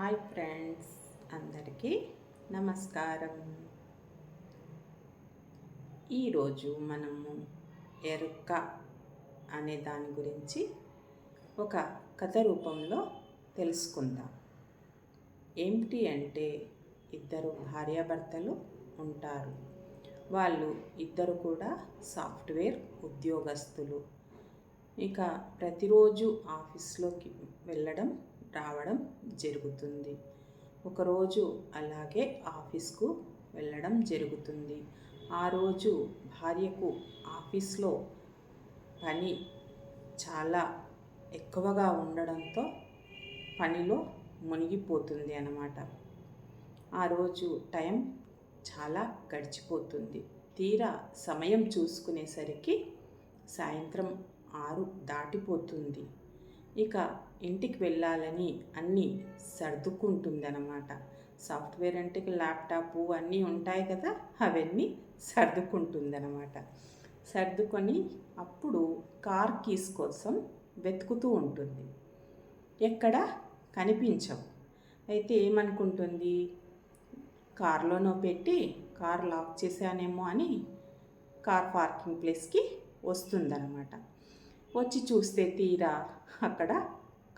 Hi friends అందరికీ నమస్కారం. ఈరోజు మనము ఎరుక అనే దాని గురించి ఒక కథ రూపంలో తెలుసుకుందాం. ఏమిటి అంటే ఇద్దరు భార్యాభర్తలు ఉంటారు. వాళ్ళు ఇద్దరు కూడా సాఫ్ట్వేర్ ఉద్యోగస్తులు. ఇక ప్రతిరోజు ఆఫీస్లోకి వెళ్ళడం రావడం జరుగుతుంది. ఒకరోజు అలాగే ఆఫీస్కు వెళ్ళడం జరుగుతుంది. ఆ రోజు భార్యకు ఆఫీస్లో పని చాలా ఎక్కువగా ఉండడంతో పనిలో మునిగిపోతుంది అన్నమాట. ఆ రోజు టైం చాలా గడిచిపోతుంది. తీరా సమయం చూసుకునేసరికి సాయంత్రం ఆరు దాటిపోతుంది. ఇక ఇంటికి వెళ్ళాలని అన్నీ సర్దుకుంటుందన్నమాట. సాఫ్ట్వేర్ అంటే ల్యాప్టాప్ అన్నీ ఉంటాయి కదా అవన్నీ సర్దుకుంటుందన్నమాట. సర్దుకొని అప్పుడు కార్ కీస్ కోసం వెతుకుతూ ఉంటుంది. ఎక్కడ? కనిపించవు. అయితే ఏమనుకుంటుంది? కార్లోనో పెట్టి కార్ లాక్ చేశానేమో అని కార్ పార్కింగ్ ప్లేస్కి వస్తుందన్నమాట. వచ్చి చూస్తే తీరా అక్కడ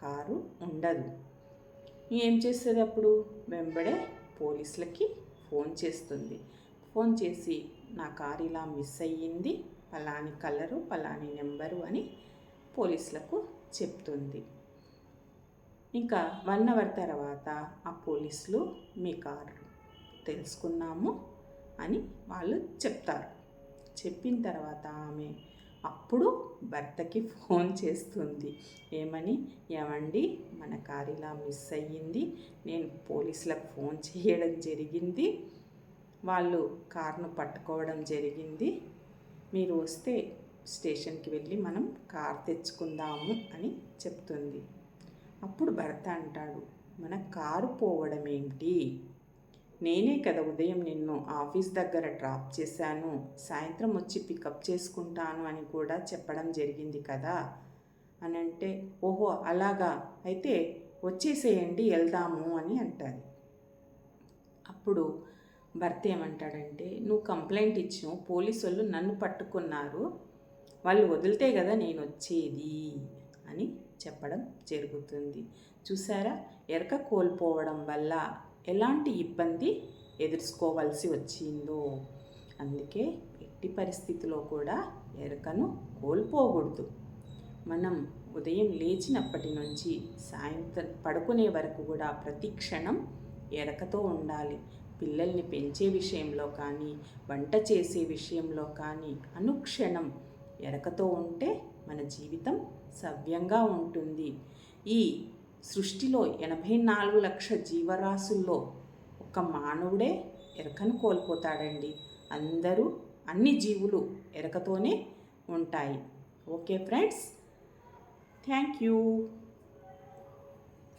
కారు ఉండదు. ఏం చేస్తుంది అప్పుడు వెంబడే పోలీసులకి ఫోన్ చేస్తుంది. ఫోన్ చేసి నా కారు ఇలా మిస్ అయ్యింది పలాని కలరు పలాని నెంబరు అని పోలీసులకు చెప్తుంది. ఇంకా వన్ అవర్ తర్వాత ఆ పోలీసులు మీ కారు తెలుసుకున్నాము అని వాళ్ళు చెప్తారు. చెప్పిన తర్వాత ఆమె అప్పుడు భర్తకి ఫోన్ చేస్తుంది. ఏమని? ఏమండి? మన కారు ఇలా మిస్ అయ్యింది. నేను పోలీసులకు ఫోన్ చేయడం జరిగింది. వాళ్ళు కార్ను పట్టుకోవడం జరిగింది. మీరు వస్తే స్టేషన్కి వెళ్ళి మనం కార్ తెచ్చుకుందాము అని చెప్తుంది. అప్పుడు భర్త అంటాడు మన కారు పోవడం ఏంటి నేనే కదా ఉదయం నిన్ను ఆఫీస్ దగ్గర డ్రాప్ చేశాను. సాయంత్రం వచ్చి పికప్ చేసుకుంటాను అని కూడా చెప్పడం జరిగింది కదా? అని అంటే ఓహో అలాగా. అయితే వచ్చేసేయండి వెళ్దాము అని అంటారు. అప్పుడు భర్త ఏమంటాడంటే నువ్వు కంప్లైంట్ ఇచ్చావు పోలీసు వాళ్ళు నన్ను పట్టుకున్నారు. వాళ్ళు వదిలితే కదా నేను వచ్చేది అని చెప్పడం జరుగుతుంది. చూసారా? ఎరక కోల్పోవడం వల్ల ఎలాంటి ఇబ్బంది ఎదుర్కోవాల్సి వచ్చిందో. అందుకే ఎట్టి పరిస్థితిలో కూడా ఎరకను కోల్పోకూడదు. మనం ఉదయం లేచినప్పటి నుంచి సాయంత్రం పడుకునే వరకు కూడా ప్రతి క్షణం ఎరకతో ఉండాలి. పిల్లల్ని పెంచే విషయంలో కానీ వంట చేసే విషయంలో కానీ అనుక్షణం ఎరకతో ఉంటే మన జీవితం సవ్యంగా ఉంటుంది. ఈ సృష్టిలో ఎనభై నాలుగు లక్ష జీవరాశుల్లో ఒక మానవుడే ఎరకను కోల్పోతాడండి. అందరూ అన్ని జీవులు ఎరకతోనే ఉంటాయి. Okay friends thank you.